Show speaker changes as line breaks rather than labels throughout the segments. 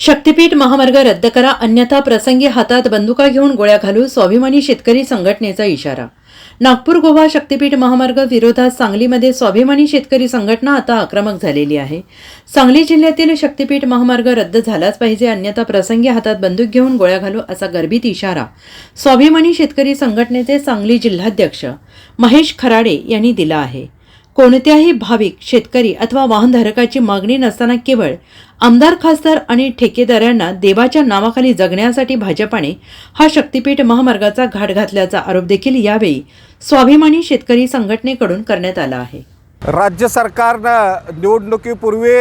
शक्तीपीठ महामार्ग रद्द करा अन्यथा प्रसंगी हातात बंदुका घेऊन गोळ्या घालू स्वाभिमानी शेतकरी संघटनेचा इशारा. नागपूर गोवा शक्तीपीठ महामार्ग विरोधात सांगलीमध्ये स्वाभिमानी शेतकरी संघटना आता आक्रमक झालेली आहे. सांगली जिल्ह्यातील शक्तीपीठ महामार्ग रद्द झालाच पाहिजे अन्यथा प्रसंगी हातात बंदूक घेऊन गोळ्या घालू असा गर्भित इशारा स्वाभिमानी शेतकरी संघटनेचे सांगली जिल्हाध्यक्ष महेश खराडे यांनी दिला आहे. कोणत्याही भाविक शेतकरी अथवा वाहनधारकाची मागणी नसताना केवळ आमदार खासदार आणि ठेकेदारांना देवाच्या नावाखाली जगण्यासाठी भाजपाने हा शक्तीपीठ महामार्गाचा घाट घातल्याचा आरोप देखील यावेळी स्वाभिमानी शेतकरी संघटनेकडून करण्यात आला आहे.
राज्य सरकारनं निवडणुकीपूर्वी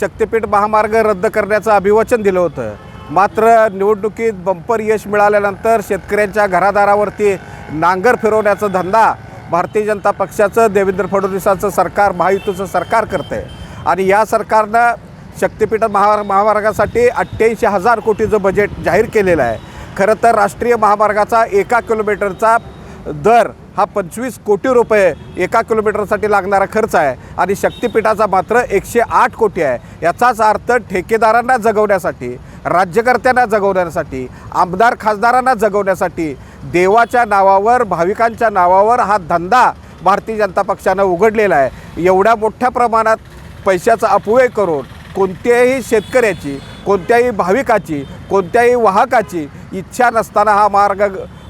शक्तीपीठ महामार्ग रद्द करण्याचं अभिवचन दिलं होतं. मात्र निवडणुकीत बंपर यश मिळाल्यानंतर शेतकऱ्यांच्या घरादारावरती नांगर फिरवण्याचा धंदा भारतीय जनता पक्षाचं देवेंद्र फडणवीसांचं सरकार महायुतीचं सरकार करतं आहे आणि या सरकारनं शक्तिपीठ महा महामार्गासाठी अठ्ठ्याऐंशी हजार कोटीचं बजेट जाहीर केलेलं आहे. खरं तर राष्ट्रीय महामार्गाचा एका किलोमीटरचा दर हा पंचवीस कोटी रुपये एका किलोमीटरसाठी लागणारा खर्च आहे. आणि शक्तिपीठाचा मात्र एकशे आठ कोटी आहे. याचाच अर्थ ठेकेदारांना जगवण्यासाठी राज्यकर्त्यांना जगवण्यासाठी आमदार खासदारांना जगवण्यासाठी देवाच्या नावावर भाविकांच्या नावावर हा धंदा भारतीय जनता पक्षानं उघडलेला आहे. एवढ्या मोठ्या प्रमाणात पैशाचा अपव्यय करून कोणत्याही शेतकऱ्याची कोणत्याही भाविकाची कोणत्याही वाहकाची इच्छा नसताना हा मार्ग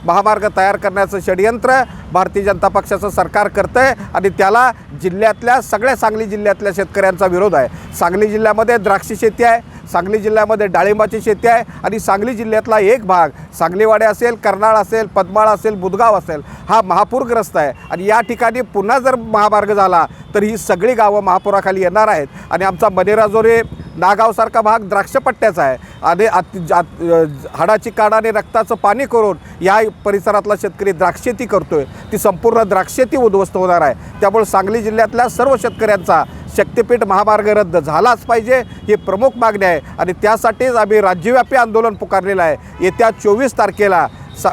महामार्ग तयार करण्याचं षडयंत्र भारतीय जनता पक्षाचं सरकार करतं आहे आणि त्याला जिल्ह्यातल्या सगळ्या सांगली जिल्ह्यातल्या शेतकऱ्यांचा विरोध आहे. सांगली जिल्ह्यामध्ये द्राक्षी शेती आहे सांगली जिल्ह्यामध्ये डाळिंबाची शेती आहे आणि सांगली जिल्ह्यातला एक भाग सांगलीवाडे असेल कर्नाळ असेल पद्माळ असेल बुधगाव असेल हा महापूरग्रस्त आहे. आणि या ठिकाणी पुन्हा जर महामार्ग झाला तर ही सगळी गावं महापुराखाली येणार आहेत. आणि आमचा मनेराजोरे नागावसारखा भाग द्राक्षपट्ट्याचा आहे. आणि आत- हाडाची काढाने रक्ताचं पाणी करून या परिसरातला शेतकरी द्राक्षेती करतो आहे ती संपूर्ण द्राक्षेती उद्ध्वस्त होणार आहे. त्यामुळे सांगली जिल्ह्यातल्या सर्व शेतकऱ्यांचा शक्तीपीठ महामार्ग रद्द झालाच पाहिजे ही प्रमुख मागणी आहे. आणि त्यासाठीच आम्ही राज्यव्यापी आंदोलन पुकारलेलं आहे. येत्या चोवीस तारखेला सा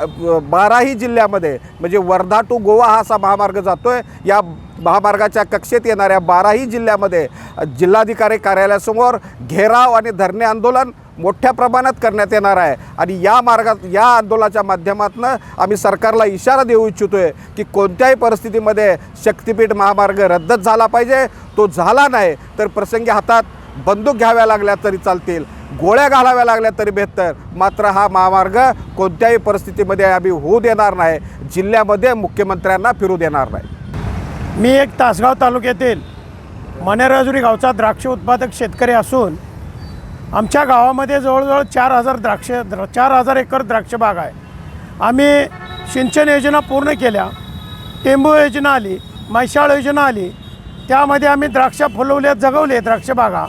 बाराही जिल्ह्यामध्ये म्हणजे वर्धा टू गोवा हा असा महामार्ग जातो आहे या महामार्गाच्या कक्षेत येणाऱ्या बाराही जिल्ह्यामध्ये जिल्हाधिकारी कार्यालयासमोर घेराव आणि धरणे आंदोलन मोठ्या प्रमाणात करण्यात येणार आहे. आणि या मार्गात या आंदोलनाच्या माध्यमातून आम्ही सरकारला इशारा देऊ इच्छितो आहे की कोणत्याही परिस्थितीमध्ये शक्तीपीठ महामार्ग रद्दच झाला पाहिजे. तो झाला नाही तर प्रसंगी हातात बंदूक घ्याव्या लागल्या तरी चालतील. गोळ्या घालाव्या लागल्या तरी बेहतर. मात्र हा महामार्ग कोणत्याही परिस्थितीमध्ये आम्ही होऊ देणार नाही. जिल्ह्यामध्ये मुख्यमंत्र्यांना फिरू देणार नाही.
मी एक तासगाव तालुक्यातील मनेराजुरी गावचा द्राक्ष उत्पादक शेतकरी असून आमच्या गावामध्ये जवळजवळ चार हजार द्राक्ष द्र चार हजार एकर द्राक्ष बाग आहे. आम्ही सिंचन योजना पूर्ण केल्या टेंबू योजना आली म्हैशाळ योजना आली. त्यामध्ये आम्ही द्राक्ष फुलवल्या जगवले द्राक्षबागा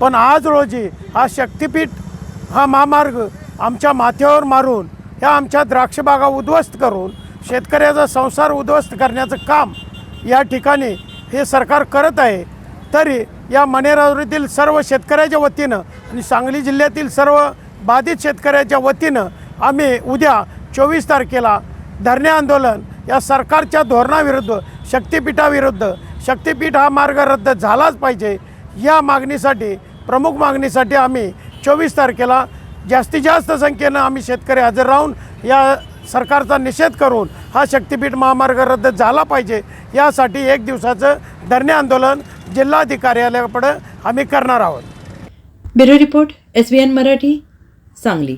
पण आज रोजी हा शक्तिपीठ हा महामार्ग आमच्या माथ्यावर मारून ह्या आमच्या द्राक्षबागा उद्ध्वस्त करून शेतकऱ्याचा संसार उद्ध्वस्त करण्याचं काम या ठिकाणी हे सरकार करत आहे तरी या मनेरावरीतील सर्व शेतकऱ्याच्या वतीनं आणि सांगली जिल्ह्यातील सर्व बाधित शेतकऱ्याच्या वतीनं आम्ही उद्या चोवीस तारखेला धरणे आंदोलन या सरकारच्या धोरणाविरुद्ध शक्तिपीठाविरुद्ध शक्तिपीठ हा मार्ग रद्द झालाच पाहिजे या मागणीसाठी प्रमुख मागणीसाठी आम्ही चोवीस तारखेला जास्तीत जास्त संख्येनं आम्ही शेतकरी हजर राहून या सरकारचा निषेध करून हा शक्तिपीठ महामार्ग रद्द झाला पाहिजे. यासाठी एक दिवसाचं धरणे आंदोलन जिल्हाधिकार्यालयाकडं आम्ही करणार आहोत.
Bureau report S Marathi Sangli.